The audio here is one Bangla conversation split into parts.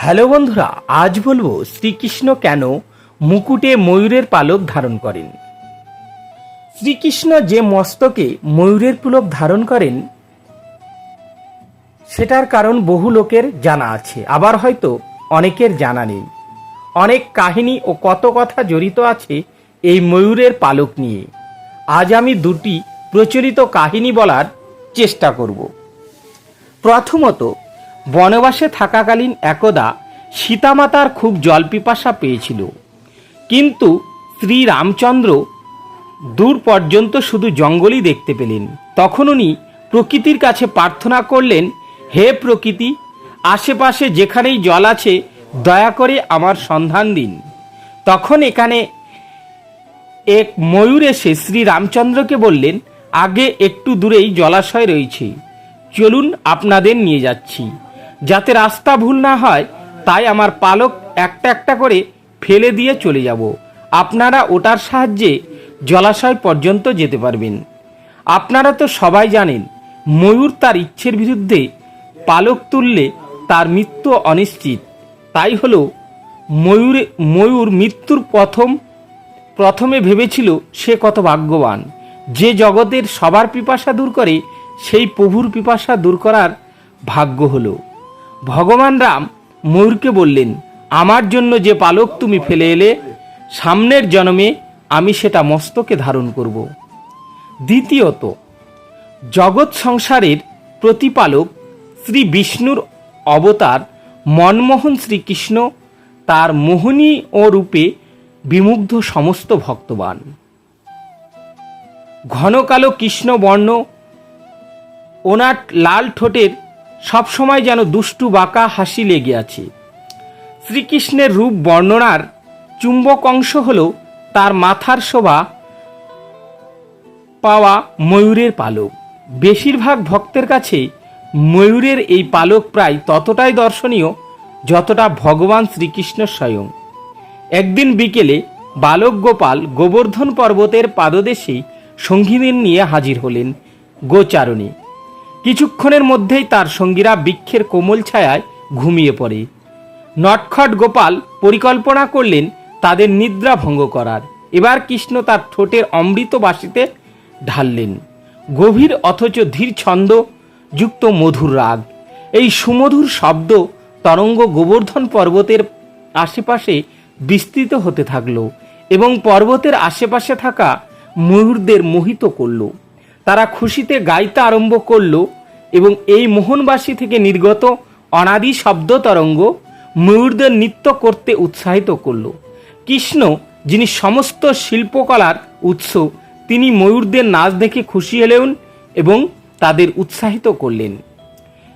হ্যালো বন্ধুরা, আজ বলব শ্রীকৃষ্ণ কেন মুকুটে ময়ূরের পালক ধারণ করেন? শ্রীকৃষ্ণ যে মস্তকে ময়ূরের পুলক ধারণ করেন, সেটার কারণ বহু লোকের জানা আছে। আবার হয়তো অনেকের জানা নেই। অনেক কাহিনী ও কত কথা জড়িত আছে এই ময়ূরের পালক নিয়ে। আজ আমি দুটি প্রচলিত কাহিনী বলার চেষ্টা করব। প্রথমত বনবাসে থাকাকালীন একদা সীতামাতার খুব জলপিপাসা পেয়েছিল। কিন্তু শ্রী রামচন্দ্র দূর পর্যন্ত শুধু জঙ্গলই দেখতে পেলেন। তখন উনি প্রকৃতির কাছে প্রার্থনা করলেন, হে প্রকৃতি, আশেপাশে যেখানেই জল আছে, দয়া করে আমার সন্ধান দিন। তখন এখানে এক ময়ূর এসে শ্রী রামচন্দ্রকে বললেন, আগে একটু দূরেই জলাশয় রয়েছে। চলুন আপনাদের নিয়ে যাচ্ছি। যাতে রাস্তা ভুল না হয়, তাই আমার পালক একটা একটা করে ফেলে দিয়ে চলে যাব। আপনারা ওটার সাহায্যে জলাশয় পর্যন্ত যেতে পারবেন। আপনারা তো সবাই জানেন, ময়ূর তার ইচ্ছের বিরুদ্ধে পালক তুললে তার মৃত্যু অনিশ্চিত। তাই হলো ময়ূরে, ময়ূর মৃত্যুর প্রথম, প্রথমে ভেবেছিল সে কত ভাগ্যবান। যে জগতের সবার পিপাসা দূর করে, সেই প্রভুর পিপাসা দূর করার ভাগ্য হলো। ভগবান রাম ময়ূরকে বললেন, আমার জন্য যে পালক তুমি ফেলে এলে, সামনের জন্মে আমি সেটা মস্তকে ধারণ করব। দ্বিতীয়ত, জগৎ সংসারের প্রতিপালক শ্রী বিষ্ণুর অবতার মনমোহন শ্রীকৃষ্ণ তার মোহনী ও রূপে বিমুগ্ধ সমস্ত ভক্তবান। ঘন কালো কৃষ্ণ বর্ণ ওনার লাল ঠোঁটের সবসময় যেন দুষ্টু বাঁকা হাসি লেগে আছে। শ্রীকৃষ্ণের রূপ বর্ণনার চুম্বক অংশ হল তার মাথার শোভা পাওয়া ময়ূরের পালক। বেশিরভাগ ভক্তের কাছে ময়ূরের এই পালক প্রায় ততটাই দর্শনীয় যতটা ভগবান শ্রীকৃষ্ণ স্বয়ং। একদিন বিকেলে বালক গোপাল গোবর্ধন পর্বতের পাদদেশে সঙ্গীদের নিয়ে হাজির হলেন গোচারণে। কিছুক্ষণের মধ্যেই তার সঙ্গীরা বৃক্ষের কোমল ছায়ায় ঘুমিয়ে পড়ে। নটখট গোপাল পরিকল্পনা করলেন তাদের নিদ্রা ভঙ্গ করার। এবার কৃষ্ণ তার ঠোঁটের অমৃত বাসিতে ঢাললেন। গভীর অথচ ধীর ছন্দ, যুক্ত মধুর রাগ। এই সুমধুর শব্দ তরঙ্গ গোবর্ধন পর্বতের আশেপাশে বিস্তৃত হতে থাকল এবং পর্বতের আশেপাশে থাকা ময়ূরদের মোহিত করল। তারা খুশিতে গাইতে আরম্ভ করল এবং এই মোহনবাসী থেকে নির্গত অনাদি শব্দ তরঙ্গ ময়ূরদের নৃত্য করতে উৎসাহিত করল। কৃষ্ণ, যিনি সমস্ত শিল্পকলার উৎস, তিনি ময়ূরদের নাচ দেখে খুশি হলেন এবং তাদের উৎসাহিত করলেন।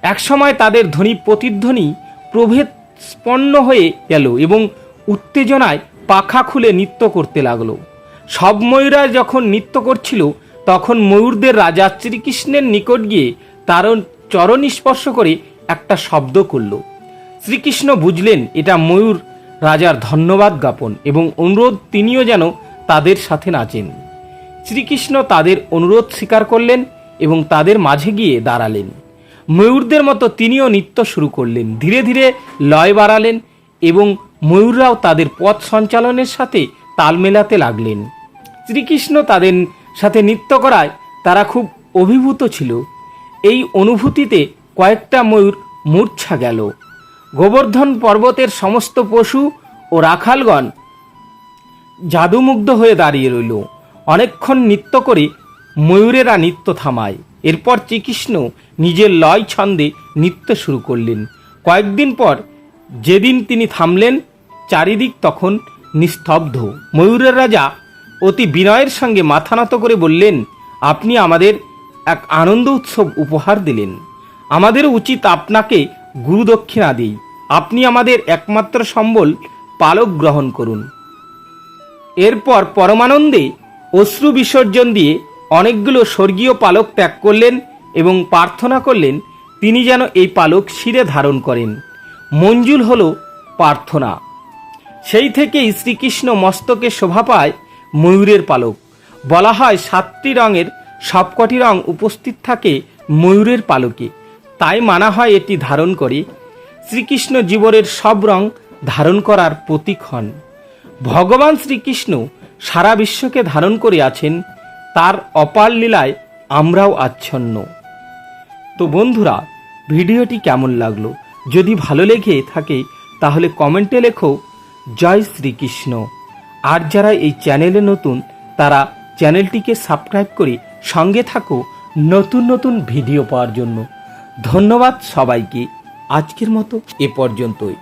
একসময় তাদের ধ্বনি প্রতিধ্বনি প্রভেদ স্পন্ন হয়ে গেল এবং উত্তেজনায় পাখা খুলে নৃত্য করতে লাগল। সব ময়ূরা যখন নৃত্য করছিল, তখন ময়ূরদের রাজা শ্রীকৃষ্ণের নিকট গিয়ে তার চরণ স্পর্শ করে একটা শব্দ করল। শ্রীকৃষ্ণ বুঝলেন এটা ময়ূর রাজার ধন্যবাদ জ্ঞাপন এবং অনুরোধ তিনিও যেন তাদের সাথে নাচেন শ্রীকৃষ্ণ তাদের অনুরোধ স্বীকার করলেন এবং তাদের মাঝে গিয়ে দাঁড়ালেন। ময়ূরদের মতো তিনিও নৃত্য শুরু করলেন, ধীরে ধীরে লয় বাড়ালেন এবং ময়ূররাও তাদের পথ সঞ্চালনের সাথে তাল মেলাতে লাগলেন। শ্রীকৃষ্ণ তাদের সাথে নৃত্য করায় তারা খুব অভিভূত ছিল। এই অনুভূতিতে কয়েকটা ময়ূর মূর্ছা গেল। গোবর্ধন পর্বতের সমস্ত পশু ও রাখালগণ জাদুমুগ্ধ হয়ে দাঁড়িয়ে রইল। অনেকক্ষণ নৃত্য করে ময়ূরেরা নৃত্য থামায়। এরপর শ্রীকৃষ্ণ নিজের লয় ছন্দে নৃত্য শুরু করলেন। কয়েকদিন পর যেদিন তিনি থামলেন, চারিদিক তখন নিস্তব্ধ। ময়ূরের রাজা অতি বিনয়ের সঙ্গে মাথা নত করে বললেন, আপনি আমাদের এক আনন্দ উৎসব উপহার দিলেন। আমাদের উচিত আপনাকে গুরুদক্ষিণা দিই। আপনি আমাদের একমাত্র সম্বল, পালক গ্রহণ করুন। এরপর পরমানন্দে অশ্রু বিসর্জন দিয়ে অনেকগুলো স্বর্গীয় পালক ত্যাগ করলেন এবং প্রার্থনা করলেন, তিনি যেন এই পালক শিরে ধারণ করেন। মঞ্জুল হল প্রার্থনা। সেই থেকেই শ্রীকৃষ্ণ মস্তকে শোভা পায় ময়ূরের পালক। বলা হয় সাতটি রঙের সবকটি রং উপস্থিত থাকে ময়ূরের পালকে। তাই মানা হয় এটি ধারণ করে। শ্রীকৃষ্ণ জীবনের সব রং ধারণ করার প্রতীক হন। ভগবান শ্রীকৃষ্ণ সারা বিশ্বকে ধারণ করে আছেন, তার অপার লীলায় আমরাও আচ্ছন্ন। তো বন্ধুরা, ভিডিওটি কেমন লাগল? যদি ভালো লেগে থাকে, তাহলে কমেন্টে লেখো, জয় শ্রীকৃষ্ণ। আর যারা এই চ্যানেলে নতুন, তারা চ্যানেলটিকে সাবস্ক্রাইব করে সঙ্গে থাকো নতুন নতুন ভিডিও পাওয়ার জন্য। ধন্যবাদ সবাইকে। আজকের মতো এ পর্যন্তই।